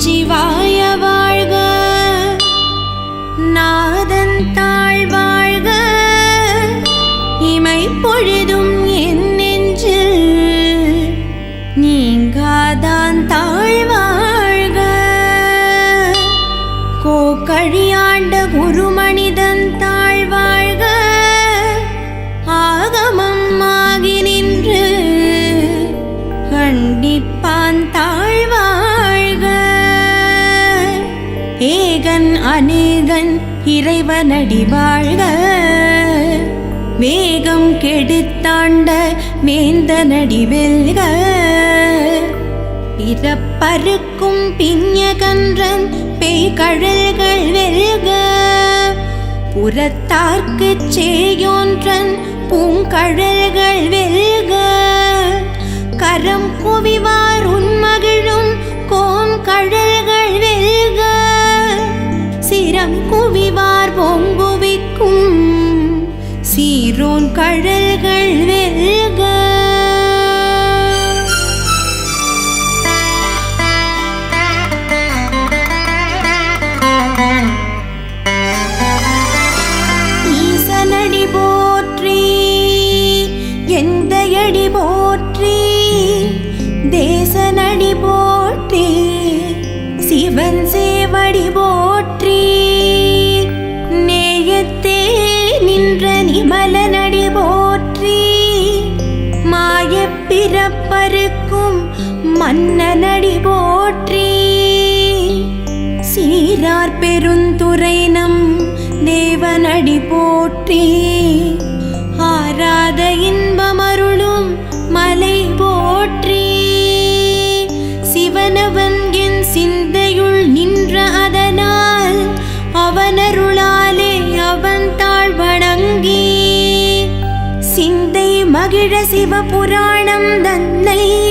நமச்சிவாய வாழ்க. நாதன் தாழ் வாழ்க. இமை பொழுதும் என் நெஞ்சில் நீங்காதான் தாழ் வாழ்க. கோக்கழியாண்ட குருமனிதன் தாழ்வாழ் இறைவனடி வாழ்க. வேகம் கெடுத்தாண்ட வேந்தனடி வெல்க. பிறப்பருக்கும் பிஞகன்றன் பேய்கழல்கள் வெல்க. புறத்தார்க்கு சேயோன்றன் பூங்கழல்கள் வெல்க. கரம் குவிவா மன்னனடி போற்றி. சீரார் பெருந்துரை நம் தேவனடி போற்றி. ஆராத இன்பமருளும் மலை போற்றி. சிவனவன் என் சிந்தையுள் நின்ற அதனால் அவனருளாலே அவன் தாழ் வணங்கி. சிந்தை மகிழ சிவபுராணம் தன்னை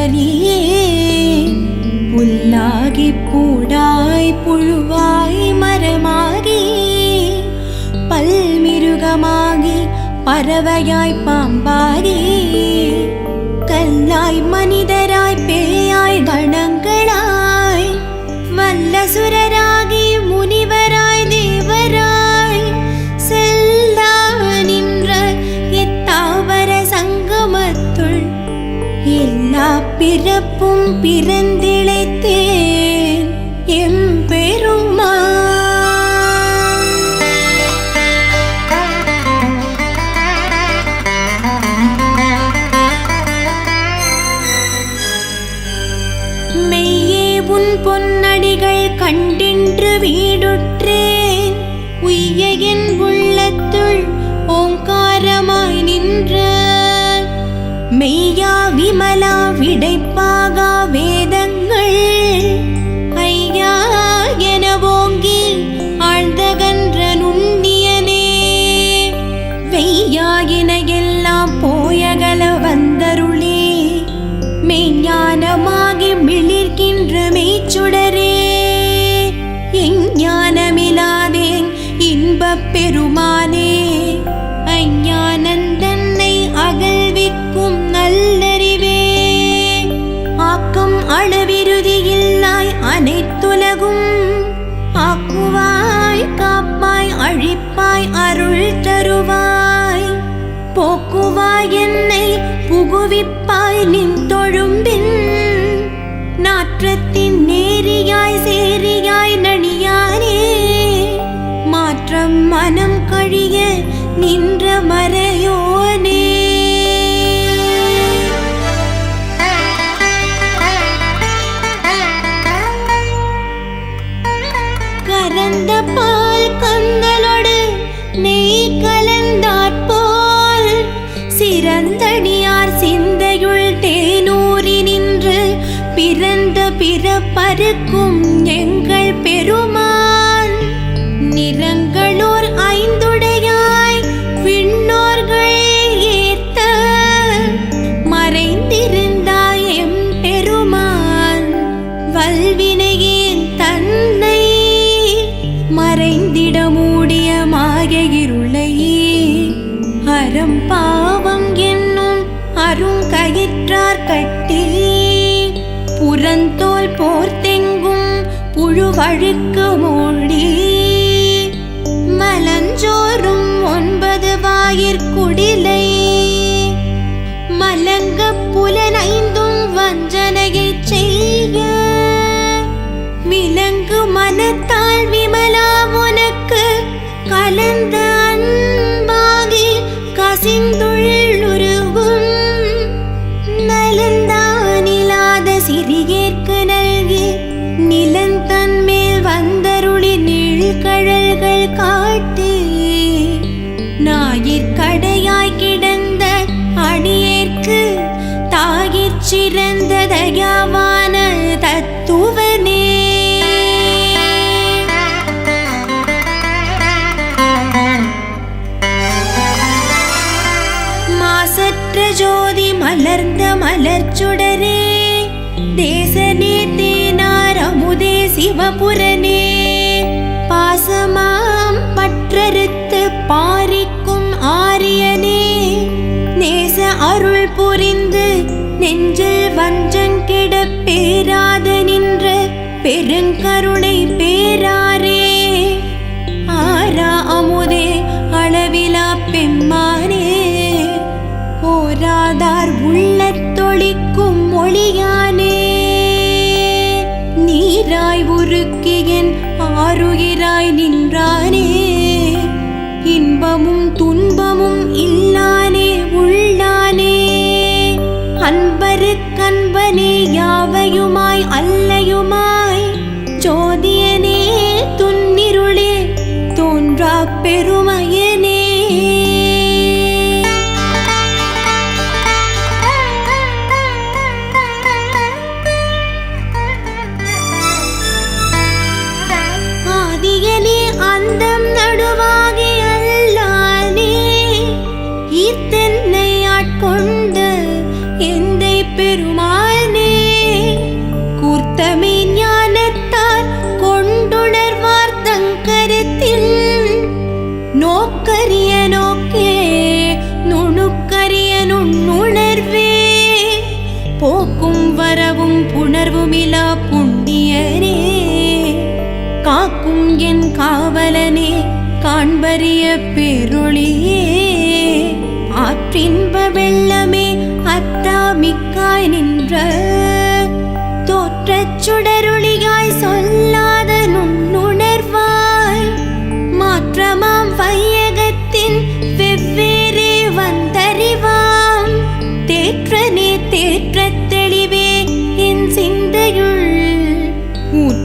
ஒன்றறியே புல்லாகி பூடாய் புழுவாய் மரமாகி பல்மிருகமாகி பறவையாய் பாம்பாகி கல்லாய் மன கண்டின்று வீடுற்றேன் நின்ற மர புழுவழுக்கு மூடி ஞாயிற்கடையாய் கிடந்த அடியேற்கு தாயிற் சிறந்த தயாவான தத்துவனே. மாசற்ற ஜோதி மலர்ந்த மலர்ச்சுடரே தேசனே தேனார் அமுதே சிவபுரனே. பாசமாம் பற்றறுத்து பா புரிந்து நெஞ்சில் வஞ்சங்கிட பேராத நின்ற பெருங்கருள் அன்பருக்கன்பனே அல்ல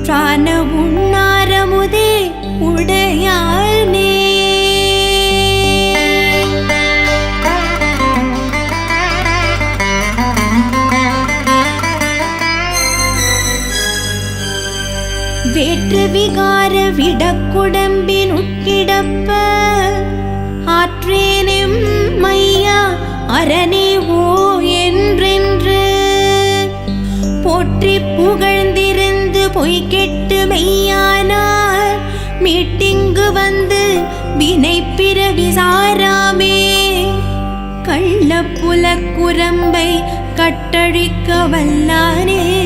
ஊற்றான உண்ணாரமுதே உடையானே வேற்று விகார விடக்குடம்பின் உட்கிடப்ப ஆற்றேனும் மையா அரணே பொய் கெட்டு மெய்யானார். மீட்டிங்கு வந்து வினை பிறவி சாராமே. கள்ளப்புல குரம்பை கட்டழிக்க வல்லானே.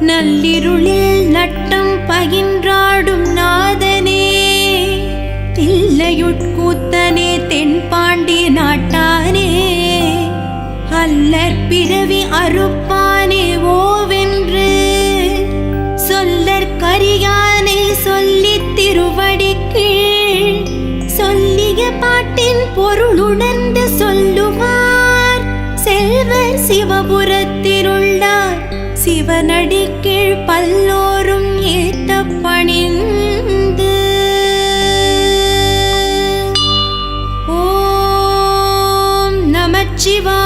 நள்ளிருளில் நட்டம் பகின்றாடும் நாதனே. தில்லையுட்கூத்தனே தென்பாண்டி நாட்டானே. அல்லற் பிறவி அருப் கீழ் பல்லோரும் ஏத்த பணிந்து. ஓம் நமச்சிவா